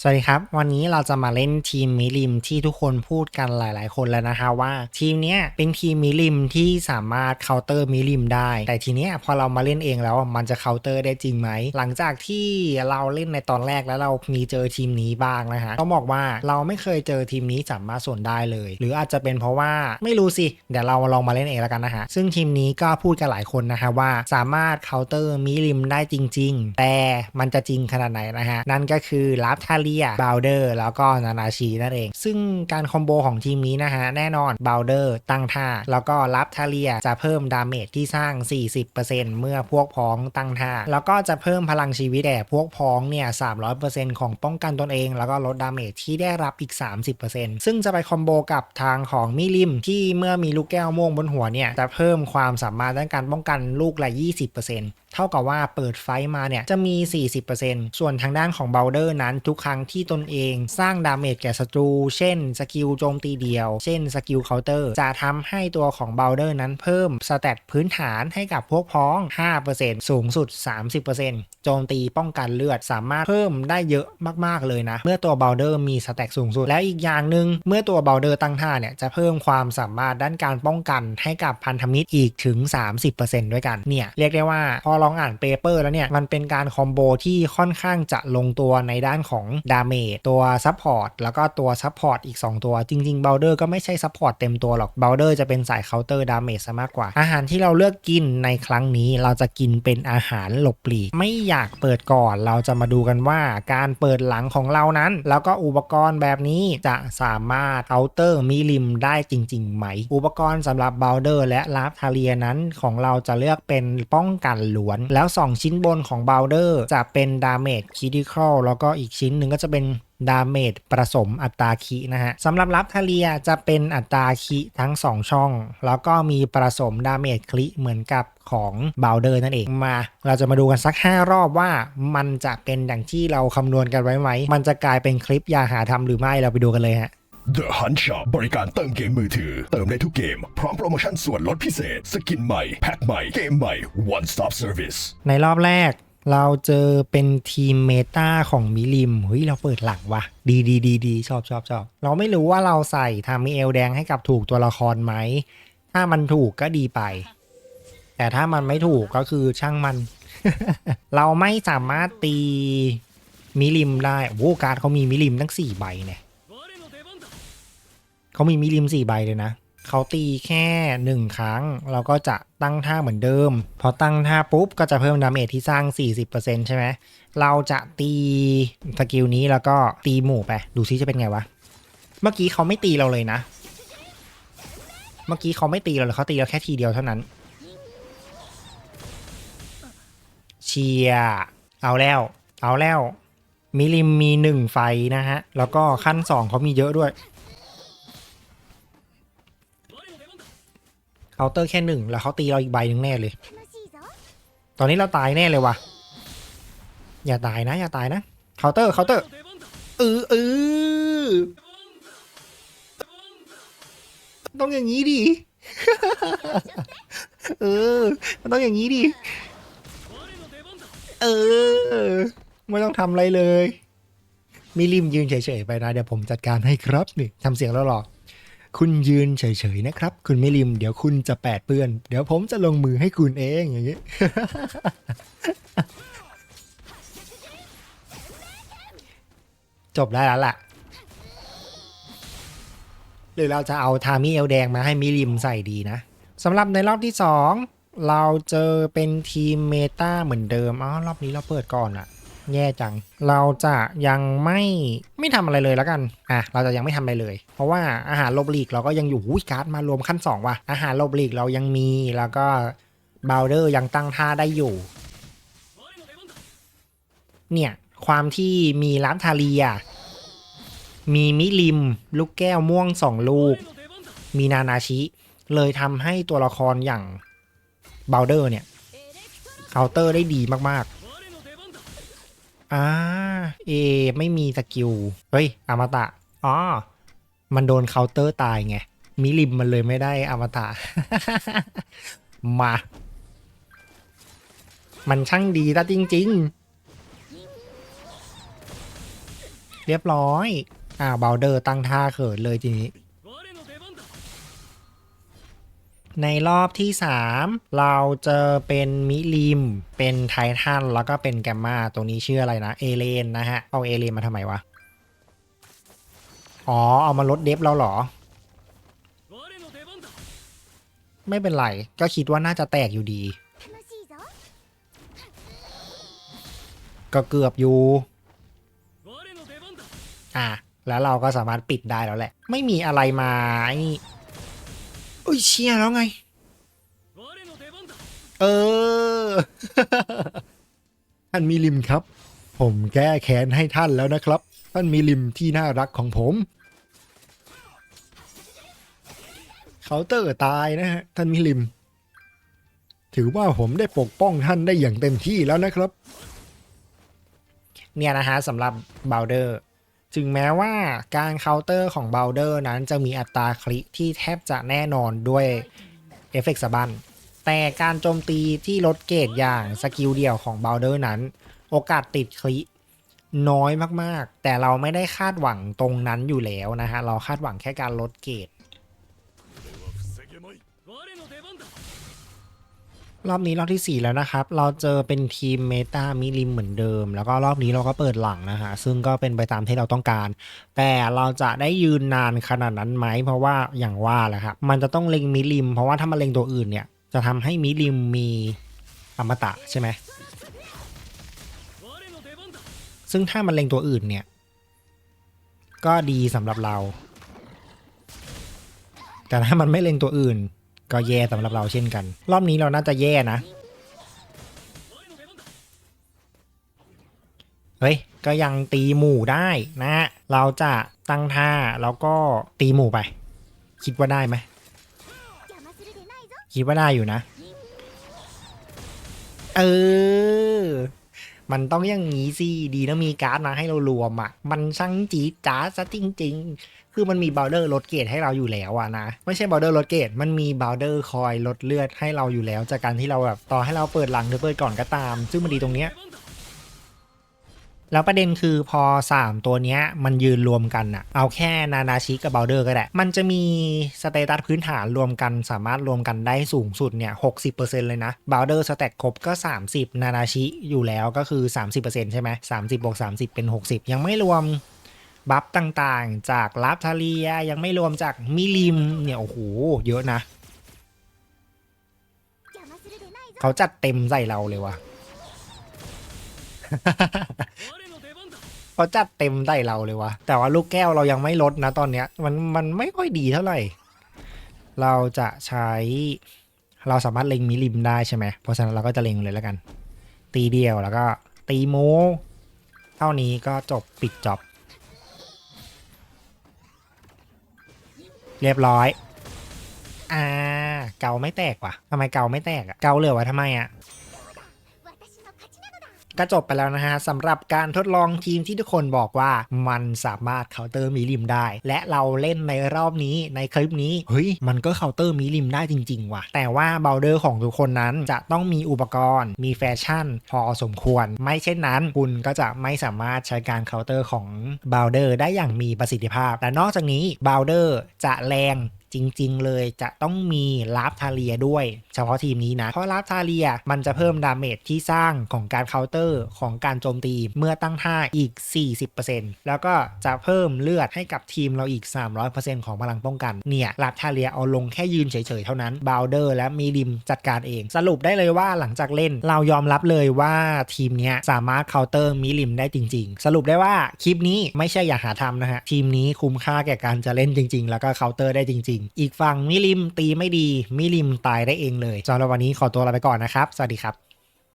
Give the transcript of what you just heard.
สวัสดีครับ วันนี้เราจะมาเล่นทีมมิลิมที่ทุกคนพูดกันหลาย ๆ คนแล้วนะคะว่า ทีมเนี้ยเป็นทีมมิลิมที่สามารถเคาน์เตอร์มิลิมได้ แต่ทีเนี้ยพอเรามาเล่นเองแล้วมันจะเคาน์เตอร์ได้จริงไหม หลังจากที่เราเล่นในตอนแรกแล้วเรามีเจอทีมนี้บ้างนะฮะต้องบอกว่าเราไม่เคยเจอทีมนี้สามารถส่วนได้เลย หรืออาจจะเป็นเพราะว่าไม่รู้สิเดี๋ยวเราลองมาเล่นเองแล้วกันนะฮะซึ่งทีมนี้ก็พูดกันหลายคนนะคะว่าสามารถเคาน์เตอร์มิลิมได้จริง ๆ แต่มันจะจริงขนาดไหนนะฮะนั่นก็คือลับทาเลียบาวเดอร์แล้วก็นานาชีนั่นเอง ซึ่งการคอมโบของทีมนี้นะฮะ แน่นอนบาวเดอร์ตั้งท่า แล้วก็ลับทาเลียจะเพิ่มดาเมจที่สร้าง 40%เมื่อพวกพ้องตั้งท่า แล้วก็จะเพิ่มพลังชีวิตแด่พวกพ้องเนี่ย300%ของป้องกันตนเอง แล้วก็ลดดาเมจที่ได้รับอีก 30%ซึ่งจะไปคอมโบกับทางของมิลิมที่เมื่อมีลูกแก้วม่วงบนหัวเนี่ยจะเพิ่มความสามารถด้านการป้องกันลูกละ 20%เท่ากับว่าเปิดไฟมาเนี่ยจะมี 40%ส่วนทางด้านของเบลเดอร์นั้นทุกครั้งที่ตนเองสร้างดาเมจแก่ศัตรู เช่นสกิลโจมตีเดียว เช่นสกิลเคาน์เตอร์จะทำให้ตัวของเบลเดอร์นั้นเพิ่มสเตตพื้นฐานให้กับพวกพ้อง 5%สูงสุด 30%โจมตีป้องกันเลือดสามารถเพิ่มได้เยอะมากๆเลยนะ เมื่อตัวเบลเดอร์มีสเตตสูงสุด แล้วอีกอย่างหนึ่งเมื่อตัวเบลเดอร์ตั้งท่าเนี่ยจะเพิ่มความสามารถด้านการป้องกันให้กับพันธมิตรอีกถึง 30%ด้วยกันเนี่ยเรียกได้ว่าพอลองอ่านเปเปอร์แล้วเนี่ยมันเป็นการคอมโบที่ค่อนข้างจะลงตัวในด้านของดาเมจตัวซัพพอร์ตแล้วก็ตัวซัพพอร์ตอีก 2 ตัว จริงๆเบลเดอร์ก็ไม่ใช่ซัพพอร์ตเต็มตัวหรอกเบลเดอร์จะเป็นสายเคาน์เตอร์ดาเมจซะมากกว่า อาหารที่เราเลือกกินในครั้งนี้เราจะกินเป็นอาหารหลบหลีก ไม่อยากเปิดก่อนเราจะมาดูกันว่าการเปิดหลังของเรานั้น แล้วก็อุปกรณ์แบบนี้จะสามารถเคาน์เตอร์มิลิมได้จริงๆไหม อุปกรณ์สำหรับเบลเดอร์และลาฟทาเลียนั้นของเราจะเลือกเป็นป้องกันล้วน แล้ว 2 ชิ้นบนของเบลเดอร์จะเป็นดาเมจคิดิคอลแล้วก็อีกชิ้นหนึ่งก็จะเป็นดาเมจผสมอัตราคีนะฮะสำหรับลับทาเลียจะเป็นอัตราคีทั้ง 2 ช่อง แล้วก็มีผสมดาเมจคลิเหมือนกับของบาวเดอร์นั่นเองมา เราจะมาดูกันสัก 5 รอบว่ามันจะเป็นอย่างที่เราคำนวณกันไว้ไหม มันจะกลายเป็นคลิปอย่าหาทำหรือไม่เราไปดูกันเลยฮะ The Hunt Shop บริการเติมเกมมือถือ เติมได้ทุกเกม พร้อมโปรโมชั่นส่วนลดพิเศษ สกินใหม่ แพ็คใหม่ เกมใหม่ One Stop Service ในรอบแรก เราเจอเป็นทีมเมตาของมิลิมเฮ้ยเราเปิดหลังวะดีดีดีดีชอบชอบชอบเราไม่รู้ว่าเราใส่ทามิเอลแดงให้กับถูกตัวละครไหม ถ้ามันถูกก็ดีไป แต่ถ้ามันไม่ถูกก็คือช่างมัน เราไม่สามารถตีมิลิมได้โอ้การดเขามีมิลิมทั้งสี่ใบเนี่ยเขามีมิลิมสี่ใบเลยนะ เขาตีแค่หนึ่งครั้ง เราก็จะตั้งท่าเหมือนเดิม พอตั้งท่าปุ๊บ ก็จะเพิ่มดาเมจที่สร้าง 40%ใช่ไหมเราจะตีสกิลนี้แล้วก็ตีหมู่ไป ดูซิจะเป็นไงวะ เมื่อกี้เขาไม่ตีเราเลยนะ เมื่อกี้เขาไม่ตีเราเลยเขาตีเราแค่ทีเดียวเท่านั้น เชียเอาแล้ว เอาแล้วมิลิมมีหนึ่งไฟนะฮะ แล้วก็ขั้นสองเขามีเยอะด้วย เคาน์เตอร์แค่หนึ่งแล้วเขาตีเราอีกใบหนึ่งแน่เลย ตอนนี้เราตายแน่เลยว่ะอย่าตายนะ อย่าตายนะเคาน์เตอร์เคาน์เตอร์เออเออต้องอย่างนี้ดิเออ มันต้องอย่างนี้ดิเออ ไม่ต้องทำอะไรเลย มีริมยืนเฉยๆไปนะ เดี๋ยวผมจัดการให้ครับนี่ทำเสียงแล้วหรอ คุณยืนเฉยๆนะครับ คุณไม่ริม เดี๋ยวคุณจะแปดเปื้อน เดี๋ยวผมจะลงมือให้คุณเองอย่างนี้จบได้แล้วล่ะ หรือเราจะเอาทามิเอลแดงมาให้มิริมใส่ดีนะสำหรับในรอบที่ 2 เราเจอเป็นทีมเมตาเหมือนเดิมอ๋อรอบนี้เราเปิดก่อนอะ แย่จัง เราจะยังไม่ไม่ทำอะไรเลยแล้วกัน อะ เราจะยังไม่ทำอะไรเลย เพราะว่าอาหารโลบลีกเราก็ยังอยู่หุ้ยการ์ดมารวมขั้น2ว่ะ อาหารโลบลีกเรายังมี แล้วก็บาวเดอร์ยังตั้งท่าได้อยู่ เนี่ย ความที่มีลับทาเลีย มีมิลิม ลูกแก้วม่วงสองลูก มีนานาชิ เลยทำให้ตัวละครอย่างบาวเดอร์เนี่ยเคาน์เตอร์ได้ดีมากๆ อ่าเอ ไม่มีสกิล เฮ้ยอมตะอ๋อ มันโดนเคาน์เตอร์ตายไง มิลิมมันเลยไม่ได้อมตะ มา มันช่างดีซะจริง ๆ เรียบร้อย อ่าบาลเดอร์ตั้งท่าเขินเลยทีนี้ ในรอบที่ 3 เราเจอเป็นมิลิม เป็นไททันแล้วก็เป็นแกมมาตรงนี้ชื่ออะไรนะ เอเลนนะฮะ เอาเอเลนมาทำไมวะ อ๋อ เอามาลดเดฟเราเหรอ ไม่เป็นไร ก็คิดว่าน่าจะแตกอยู่ดี ก็เกือบอยู่ อะ แล้วเราก็สามารถปิดได้แล้วแหละ ไม่มีอะไรมาไอ โอ้ยเชียแล้วไง เออ ท่านมีริมครับ ผมแก้แค้นให้ท่านแล้วนะครับ ท่านมีริมที่น่ารักของผม เคาน์เตอร์ตายนะฮะ ท่านมิริม ถือว่าผมได้ปกป้องท่านได้อย่างเต็มที่แล้วนะครับ เนี่ยนะฮะสำหรับเาวเดอร์ ถึงแม้ว่าการเคาน์เตอร์ของเบลเดอร์นั้นจะมีอัตราคลิที่แทบจะแน่นอนด้วยเอฟเฟกต์สบันแต่การโจมตีที่ลดเกรดอย่างสกิลเดี่ยวของเบลเดอร์นั้น โอกาสติดคลิน้อยมากๆ แต่เราไม่ได้คาดหวังตรงนั้นอยู่แล้วนะฮะ เราคาดหวังแค่การลดเกรด รอบนี้รอบที่ 4 แล้วนะครับ เราเจอเป็นทีมเมตามิลิมเหมือนเดิม แล้วก็รอบนี้เราก็เปิดหลังนะฮะ ซึ่งก็เป็นไปตามที่เราต้องการ แต่เราจะได้ยืนนานขนาดนั้นไหม เพราะว่าอย่างว่าแหละครับ มันจะต้องเล็งมิลิม เพราะว่าถ้ามาเล็งตัวอื่นเนี่ย จะทำให้มิลิมมีอมตะใช่ไหม ซึ่งถ้ามันเล็งตัวอื่นเนี่ย ก็ดีสำหรับเรา แต่ถ้ามันไม่เล็งตัวอื่น ก็แย่สำหรับเราเช่นกัน รอบนี้เราน่าจะแย่นะ เฮ้ย ก็ยังตีหมู่ได้นะ เราจะตั้งท่าแล้วก็ตีหมู่ไป คิดว่าได้ไหม คิดว่าได้อยู่นะ เออ มันต้องอย่างนี้สิ ดีนะมีการ์ดมาให้เรารวมอะ มันช่างจีจ๋าซะจริง ๆ คือมันมีบาวเดอร์ลดเกรดให้เราอยู่แล้วอะนะ ไม่ใช่บาวเดอร์ลดเกรดมันมีบาวเดอร์คอยลดเลือดให้เราอยู่แล้ว จากการที่เราแบบต่อให้เราเปิดหลังหรือเปิดก่อนก็ตาม ซึ่งมันดีตรงเนี้ยแล้วประเด็นคือพอ 3 ตัวนี้มันยืนรวมกันอะเอาแค่นานาชิกับเบลเดอร์ก็ได้ มันจะมีสเตตัสพื้นฐานรวมกันสามารถรวมกันได้สูงสุดเนี่ยหกเเลยนะเบลเดอร์สเต็กครบก็ 30 นานาชิอยู่แล้วก็คือ 30%ใช่ไหมสามสิบบวกสาเป็น 60 ยังไม่รวม บัฟต่างๆ จากลาฟทาเลียยังไม่รวมจากมิลิมเนี่ยโอ้โหเยอะนะ เขาจัดเต็มใส่เราเลยว่ะเขาจัดเต็มใส่เราเลยวะแต่ว่าลูกแก้วเรายังไม่ลดนะตอนเนี้ยมันมันไม่ค่อยดีเท่าไหร่ เราจะใช้เราสามารถเล็งมิลิมได้ใช่ไหมเพราะฉะนั้นเราก็จะเล็งเลยแล้วกัน ตีเดียวแล้วก็ตีโมเท่านี้ก็จบปิดจ็อบ เรียบร้อย อ่า เกาไม่แตกว่ะทำไมเกาไม่แตกอะเกาเหลือไว้ทำไมอะ ก็จบไปแล้วนะฮะสำหรับการทดลองทีมที่ทุกคนบอกว่ามันสามารถเคาน์เตอร์มีริมได้ และเราเล่นในรอบนี้ในคลิปนี้เฮ้ยมันก็เคาน์เตอร์มีริมได้จริงๆว่ะแต่ว่าเบลเดอร์ของทุกคนนั้นจะต้องมีอุปกรณ์ มีแฟชั่น พอสมควร ไม่เช่นนั้น คุณก็จะไม่สามารถใช้การเคาน์เตอร์ของเบลเดอร์ได้อย่างมีประสิทธิภาพและนอกจากนี้เบลเดอร์จะแรง จริง ๆ เลยจะต้องมีลาฟทาเลียด้วย เฉพาะทีมนี้นะ เพราะลาฟทาเลียมันจะเพิ่มดาเมจที่สร้างของการเคาน์เตอร์ของการโจมตีเมื่อตั้งท่าอีก 40%แล้วก็จะเพิ่มเลือดให้กับทีมเราอีก 300%ของพลังป้องกันเนี่ยลาฟทาเลียเอาลงแค่ยืนเฉยๆเท่านั้นบาวเดอร์และมีดิมจัดการเอง สรุปได้เลยว่าหลังจากเล่นเรายอมรับเลยว่าทีมนี้สามารถเคาน์เตอร์มิลิมได้จริง ๆ สรุปได้ว่าคลิปนี้ไม่ใช่อย่าหาทำนะฮะทีมนี้คุ้มค่าแก่การจะเล่นจริง ๆ แล้วก็เคาน์เตอร์ได้จริง ๆอีกฝั่งมิลิมตีไม่ดีมิลิมตายได้เองเลยสำหรับวันนี้ขอตัวลาไปก่อนนะครับ สวัสดีครับ